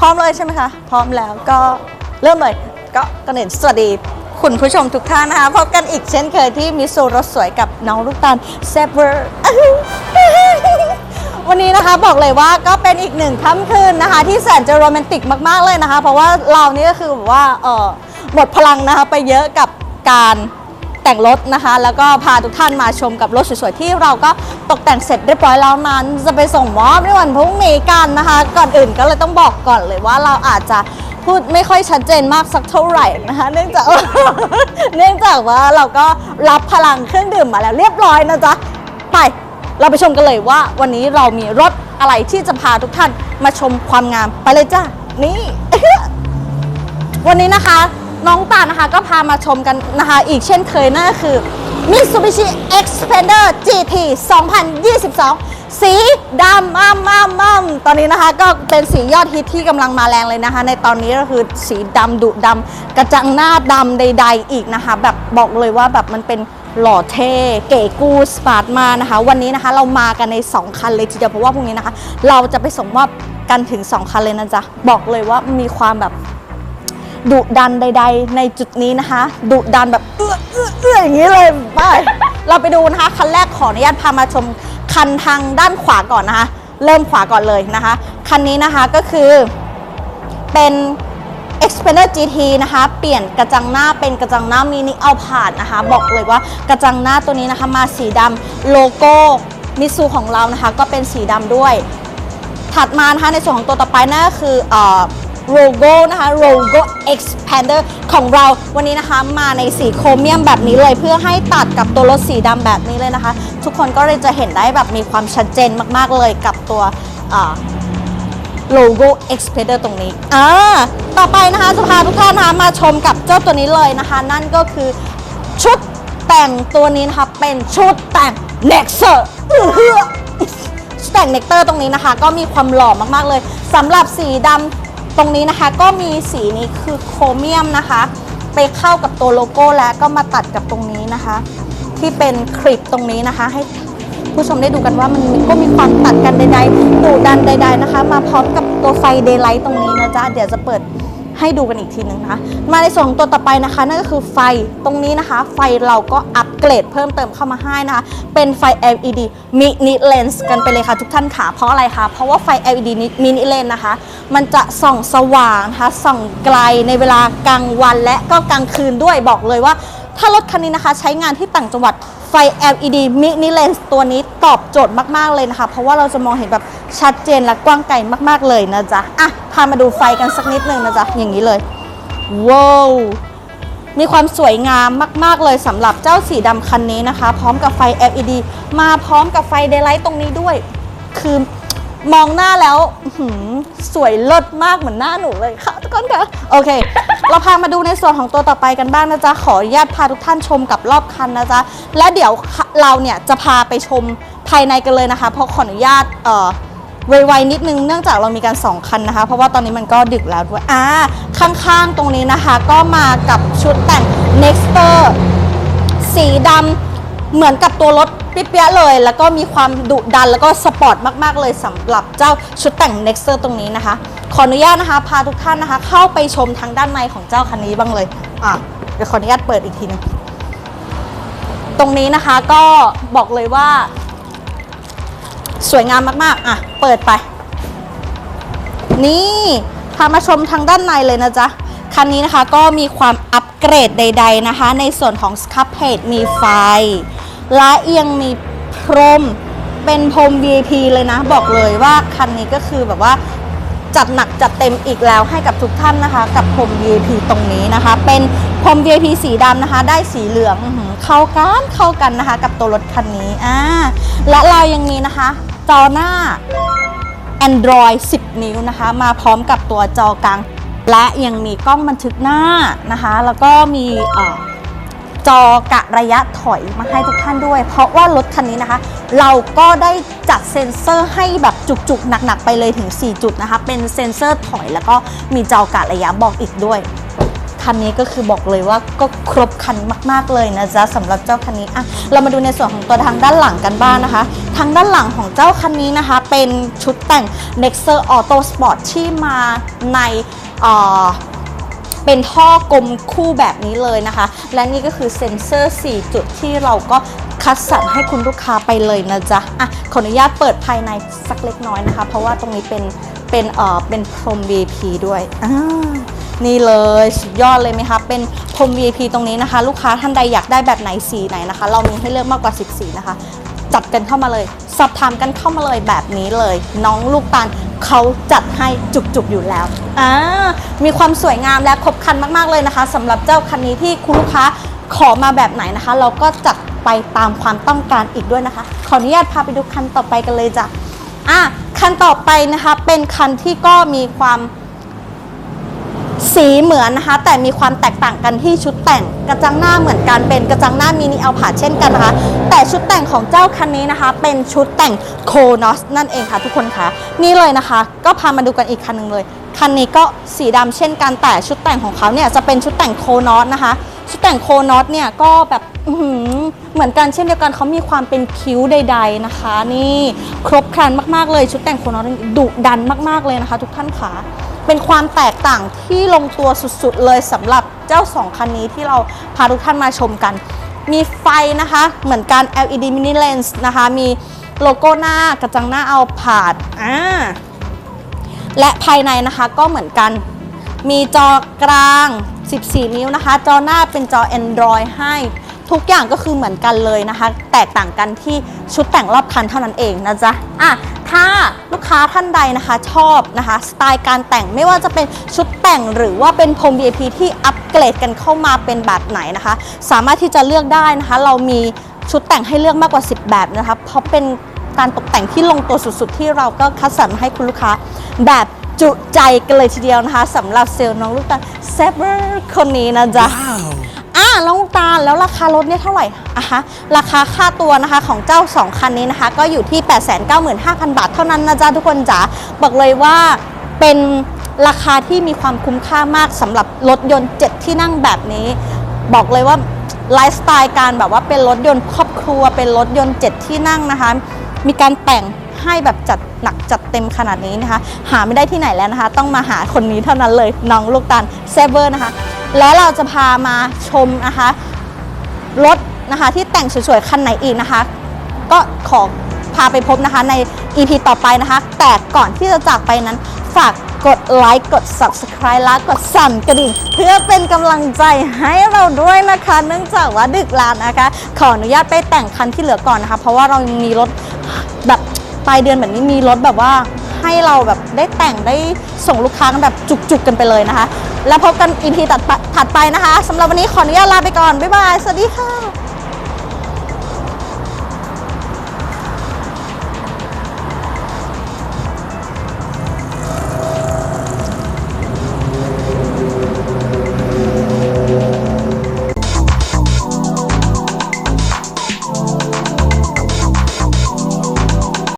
พร้อมเลยใช่ไหมคะ พร้อมแล้วก็เริ่มเลย ก็ก่อนอื่นสวัสดี คุณผู้ชมทุกท่านนะคะ พบกันอีกเช่นเคยที่มิสูรสสวยกับน้องลูกตาลแซเวอร์วันนี้นะคะบอกเลยว่าก็เป็นอีกหนึ่งค่ำคืนนะคะ ที่แสนจะโรแมนติกมาก ๆ เลยนะคะ เพราะว่าเรานี่ก็คือแบบว่าเออหมดพลังนะคะไปเยอะกับการ แต่งรถนะคะ แล้วก็พาทุกท่านมาชมกับรถสวยๆที่เราก็ตกแต่งเสร็จเรียบร้อยแล้วนั้น จะไปส่งมอบในวันพรุ่งนี้กันนะคะ ก่อนอื่นก็เลยต้องบอกก่อนเลยว่าเราอาจจะพูดไม่ค่อยชัดเจนมากสักเท่าไหร่นะคะ เนื่องจาก เนื่องจากว่าเราก็รับพลังเครื่องดื่มมาแล้วเรียบร้อยนะจ๊ะไปเราไปชมกันเลยว่า วันนี้เรามีรถอะไรที่จะพาทุกท่านมาชมความงามไปเลยจ้านี่ วันนี้นะคะ น้องตานะคะก็พามาชมกันนะคะ อีกเช่นเคยนั่นก็คือ Mitsubishi Xpander GT 2022 สีดำอ้ำอ้ำอ้ำตอนนี้นะคะก็เป็นสียอดฮิตที่กำลังมาแรงเลยนะคะ ในตอนนี้ก็คือสีดำดุดำกระจังหน้าดำใด ๆ อีกนะคะ แบบบอกเลยว่าแบบมันเป็นหล่อเท่เก๋กูสปาร์ตมานะคะ วันนี้นะคะเรามากันใน 2 คันเลยทีเดียวเพราะว่าพรุ่งนี้นะคะ เราจะไปส่งมอบกันถึง 2 คันเลยนะจ๊ะ บอกเลยว่ามีความแบบ ดุดันใด ๆ ในจุดนี้นะคะดุดันแบบเอื้อเอื้อเอื้ออย่างนี้เลยไปเราไปดูนะคะ คันแรกขออนุญาตพามาชมคันทางด้านขวาก่อนนะคะ เริ่มขวาก่อนเลยนะคะ คันนี้นะคะก็คือเป็น Xpander GT นะคะ เปลี่ยนกระจังหน้าเป็นกระจังหน้ามินิเอาผาดนะคะ บอกเลยว่ากระจังหน้าตัวนี้นะคะมาสีดำโลโก้มิซูของเรานะคะ ก็เป็นสีดำด้วย ถัดมานะคะในส่วนของตัวต่อไปนั่นก็คือ โลโก้นะคะโลโก้ expander ของเราวันนี้นะคะมาในสีโครเมียมแบบนี้เลยเพื่อให้ตัดกับตัวรถสีดำแบบนี้เลยนะคะ ทุกคนก็เลยจะเห็นได้แบบมีความชัดเจนมากๆเลยกับตัวโลโก้ expander ตรงนี้อ่าต่อไปนะคะจะพาทุกท่านนะคะมาชมกับเจ้าตัวนี้เลยนะคะ นั่นก็คือชุดแต่งตัวนี้นะคะเป็นชุดแต่ง Nexer อื้อหือแต่งเนกเตอร์ตรงนี้นะคะ ก็มีความหล่อมากๆเลยสำหรับสีดำ ตรงนี้นะคะก็มีสีนี้คือโครเมียมนะคะ ไปเข้ากับตัวโลโก้แล้วก็มาตัดกับตรงนี้นะคะ ที่เป็นคลิปตรงนี้นะคะ ให้ผู้ชมได้ดูกันว่ามันก็มีความตัดกันใดๆดูดันใด ๆนะคะ มาพร้อมกับตัวไฟเดย์ไลท์ตรงนี้นะจ๊ะเดี๋ยวจะเปิดให้ดูกันอีกทีนึงนะะมาในส่วนของตัวต่อไปนะคะนั่นก็คือไฟตรงนี้นะคะ ไฟเราก็อัป เกรดเพิ่มเติมเข้ามาให้นะคะ เป็นไฟ LED mini lens กันไปเลยค่ะทุกท่านค่ะ เพราะอะไรคะ เพราะว่าไฟ LED mini lens นะคะ มันจะส่องสว่างนะคะส่องไกลในเวลากลางวันและก็กลางคืนด้วยบอกเลยว่า ถ้ารถคันนี้นะคะใช้งานที่ต่างจังหวัดไฟ LED mini lens ตัวนี้ตอบโจทย์มาก ๆ เลยนะคะ เพราะว่าเราจะมองเห็นแบบชัดเจนและกว้างไกลมาก ๆ เลยนะจ๊ะ อะ พามาดูไฟกันสักนิดนึงนะจ๊ะ อย่างนี้เลย ว้าว มีความสวยงามมาก ๆ เลยสำหรับเจ้าสีดำคันนี้นะคะ พร้อมกับไฟ LED มาพร้อมกับไฟเดย์ไลท์ตรงนี้ด้วย คือมองหน้าแล้วสวยเลิศมากเหมือนหน้าหนูเลยค่ะทุกคนค่ะโอเค เราพามาดูในส่วนของตัวต่อไปกันบ้างนะจ๊ะ ขออนุญาตพาทุกท่านชมกับรอบคันนะจ๊ะ และเดี๋ยวเราเนี่ยจะพาไปชมภายในกันเลยนะคะ เพราะขออนุญาตเอ่อ ไวๆนิดนึงเนื่องจากเรามีกัน2คันนะคะ เพราะว่าตอนนี้มันก็ดึกแล้วด้วยอ่าข้างๆตรงนี้นะคะ ก็มากับชุดแต่ง Nexter สีดำเหมือนกับตัวรถเปี้ยเลย แล้วก็มีความดุดันแล้วก็สปอร์ตมากๆ เลยสำหรับเจ้าชุดแต่ง Nexter ตรงนี้นะคะ ขออนุญาตนะคะ พาทุกท่านนะคะ เข้าไปชมทางด้านในของเจ้าคันนี้บ้างเลยอะเดี๋ยวขออนุญาตเปิดอีกทีนึงตรงนี้นะคะก็บอกเลยว่า สวยงามมากๆ อะ เปิดไป นี่พามาชมทางด้านในเลยนะจ๊ะ คันนี้นะคะก็มีความอัปเกรดใด ๆนะคะ ในส่วนของสครับเพจมีไฟ และเอียงมีพรม เป็นพรม VIP เลยนะ บอกเลยว่าคันนี้ก็คือแบบว่าจัดหนักจัดเต็มอีกแล้วให้กับทุกท่านนะคะ กับพรม VIP ตรงนี้นะคะ เป็น พรม VIP สีดำนะคะ ได้สีเหลืองเข้ากันเข้ากันนะคะ กับตัวรถคันนี้อ่าและเรายังมีนะคะ จอหน้า Android 10 นิ้วนะคะ มาพร้อมกับตัวจอกลาง และยังมีกล้องบันทึกหน้านะคะ แล้วก็มีจอกะระยะถอยมาให้ทุกท่านด้วย เพราะว่ารถคันนี้นะคะ เราก็ได้จัดเซ็นเซอร์ให้แบบจุกๆ หนักๆ ไปเลยถึง 4 จุดนะคะ เป็นเซ็นเซอร์ถอยแล้วก็มีจอกะระยะบอกอีกด้วย คันนี้ก็คือบอกเลยว่าก็ครบคันมาก ๆเลยนะจ๊ะสำหรับเจ้าคันนี้อะเรามาดูในส่วนของตัวทางด้านหลังกันบ้างนะคะ ทางด้านหลังของเจ้าคันนี้นะคะ เป็นชุดแต่ง Nexer Auto Sport ที่มาในเอ่อเป็นท่อกลมคู่แบบนี้เลยนะคะ และนี่ก็คือเซ็นเซอร์ 4 จุดที่เราก็คัดสรรให้คุณลูกค้าไปเลยนะจ๊ะอะขออนุญาตเปิดภายในสักเล็กน้อยนะคะ เพราะว่าตรงนี้เป็น เป็นเอ่อเป็นพรม VIP ด้วยอ่านี่เลยสุดยอดเลยไหมคะเป็นพรม VIP ตรงนี้นะคะ ลูกค้าท่านใดอยากได้แบบไหนสีไหนนะคะ เรามีให้เลือกมากกว่า 10 สีนะคะ จัดกันเข้ามาเลย สอบถามกันเข้ามาเลยแบบนี้เลย น้องลูกตาลเขาจัดให้จุกๆอยู่แล้วอ่ามีความสวยงามและครบครันมากๆเลยนะคะสำหรับเจ้าคันนี้ที่คุณลูกค้าขอมาแบบไหนนะคะ เราก็จัดไปตามความต้องการอีกด้วยนะคะ ขออนุญาตพาไปดูคันต่อไปกันเลยจ้ะอะ คันต่อไปนะคะเป็นคันที่ก็มีความสีเหมือนนะคะ แต่มีความแตกต่างกันที่ชุดแต่งกระจังหน้าเหมือนกันเป็นกระจังหน้ามินิอัลพาเช่นกันนะคะ แต่ชุดแต่งของเจ้าคันนี้นะคะ เป็นชุดแต่งโคนอสนั่นเองค่ะทุกคนคะนี่เลยนะคะ ก็พามาดูกันอีกคันหนึ่งเลย คันนี้ก็สีดำเช่นกันแต่ชุดแต่งของเขาเนี่ยจะเป็นชุดแต่งโคนอสนะคะ ชุดแต่งโคนอสเนี่ยก็แบบอื เหมือนกันเช่นเดียวกันเขามีความเป็นคิ้วใด ๆนะคะ นี่ครบครันมากๆเลยชุดแต่งโคนอสดุดันมากๆเลยนะคะ ทุกท่านคะเป็นความแตกต่างที่ลงตัวสุดๆเลยสำหรับเจ้า 2 คันนี้ที่เราพาทุกท่านมาชมกัน มีไฟนะคะเหมือนกัน LED mini lens นะคะ มีโลโก้หน้ากระจังหน้าเอาผาดอ่าและภายในนะคะก็เหมือนกัน มีจอกลาง 14 นิ้วนะคะ จอหน้าเป็นจอ Android ให้ ทุกอย่างก็คือเหมือนกันเลยนะคะ แตกต่างกันที่ชุดแต่งรอบคันเท่านั้นเองนะจ๊ะอะถ้าลูกค้าท่านใดนะคะชอบนะคะ สไตล์การแต่งไม่ว่าจะเป็นชุดแต่งหรือว่าเป็นพรม VIP ที่อัปเกรดกันเข้ามาเป็นแบบไหนนะคะ สามารถที่จะเลือกได้นะคะ เรามีชุดแต่งให้เลือกมากกว่า 10 แบบนะคะเพราะเป็นการตกแต่งที่ลงตัวสุดๆ ที่เราก็คัดสรรให้คุณลูกค้าแบบจุใจกันเลยทีเดียวนะคะสำหรับเซลล์น้องลูกตาเซเบอร์คนนี้นะจ๊ะอะ น้องลูกตาลแล้วราคารถเนี่ยเท่าไหร่อะคะราคาค่าตัวนะคะของเจ้า 2 คันนี้นะคะ ก็อยู่ที่ 895,000 บาทเท่านั้นนะจ๊ะทุกคนจ๋าบอกเลยว่าเป็นราคาที่มีความคุ้มค่ามากสำหรับรถยนต์ 7 ที่นั่งแบบนี้ บอกเลยว่าไลฟ์สไตล์การแบบว่าเป็นรถยนต์ครอบครัว เป็นรถยนต์ 7 ที่นั่งนะคะ มีการแต่งให้แบบจัดหนักจัดเต็มขนาดนี้นะคะ หาไม่ได้ที่ไหนแล้วนะคะ ต้องมาหาคนนี้เท่านั้นเลยน้องลูกตาลเซเบอร์นะคะ แล้วเราจะพามาชมนะคะรถนะคะที่แต่งสวยๆคันไหนอีกนะคะ ก็ขอพาไปพบนะคะใน EP ต่อไปนะคะ แต่ก่อนที่จะจากไปนั้น ฝากกดไลค์กด Subscribe และกดสั่นกระดิ่ง เพื่อเป็นกำลังใจให้เราด้วยนะคะ เนื่องจากว่าดึกแล้วนะคะ ขออนุญาตไปแต่งคันที่เหลือก่อนนะคะ เพราะว่าเรายังมีรถแบบปลายเดือนแบบนี้มีรถแบบว่า ให้เราแบบได้แต่งได้ส่งลูกค้ากันแบบจุกๆกันไปเลยนะคะ แล้วพบกันอีพีถัดไปนะคะสำหรับวันนี้ขออนุญาตลาไปก่อน บ๊ายบาย สวัสดีค่ะ